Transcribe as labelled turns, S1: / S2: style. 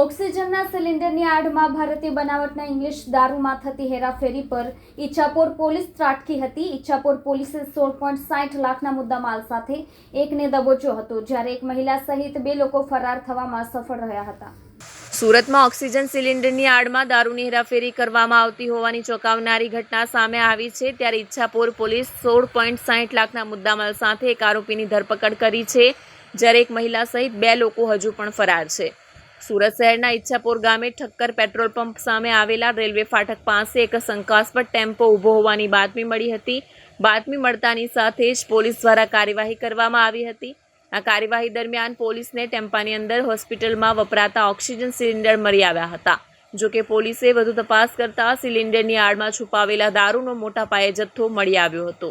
S1: ઓક્સિજનના સિલિન્ડરની આડમાં ભારતીય બનાવટના ઇંગ્લિશ દારૂમાં થતી હેરાફેરી પર ઈચ્છાપોર પોલીસ ત્રાટકી હતી. ઈચ્છાપોર પોલીસે સોળ પોઈન્ટ સાઠ લાખના મુદ્દામાલ સાથે એકને દબોચ્યો હતો, જ્યારે એક મહિલા સહિત બે લોકો ફરાર થવામાં સફળ રહ્યા હતા.
S2: સુરતમાં ઓક્સિજન સિલિન્ડરની આડમાં દારૂની હેરાફેરી કરવામાં આવતી હોવાની ચોંકાવનારી ઘટના સામે આવી છે. ત્યારે ઈચ્છાપોર પોલીસ સોળ પોઈન્ટ સાઠ લાખના મુદ્દામાલ સાથે એક આરોપીની ધરપકડ કરી છે, જ્યારે એક મહિલા સહિત બે લોકો હજુ પણ ફરાર છે. સુરત શહેરના ઈચ્છાપોર ગામે ઠક્કર પેટ્રોલ પંપ સામે આવેલા રેલવે ફાટક પાસે એક શંકાસ્પદ ટેમ્પો ઊભો હોવાની બાતમી મળી હતી. બાતમી મળતાની સાથે જ પોલીસ દ્વારા કાર્યવાહી કરવામાં આવી હતી. આ કાર્યવાહી દરમિયાન પોલીસને ટેમ્પાની અંદર હોસ્પિટલમાં વપરાતા ઓક્સિજન સિલિન્ડર મળી આવ્યા હતા. જો કે પોલીસે વધુ તપાસ કરતા સિલિન્ડરની આડમાં છુપાવેલા દારૂનો મોટા પાયે જથ્થો મળી આવ્યો હતો.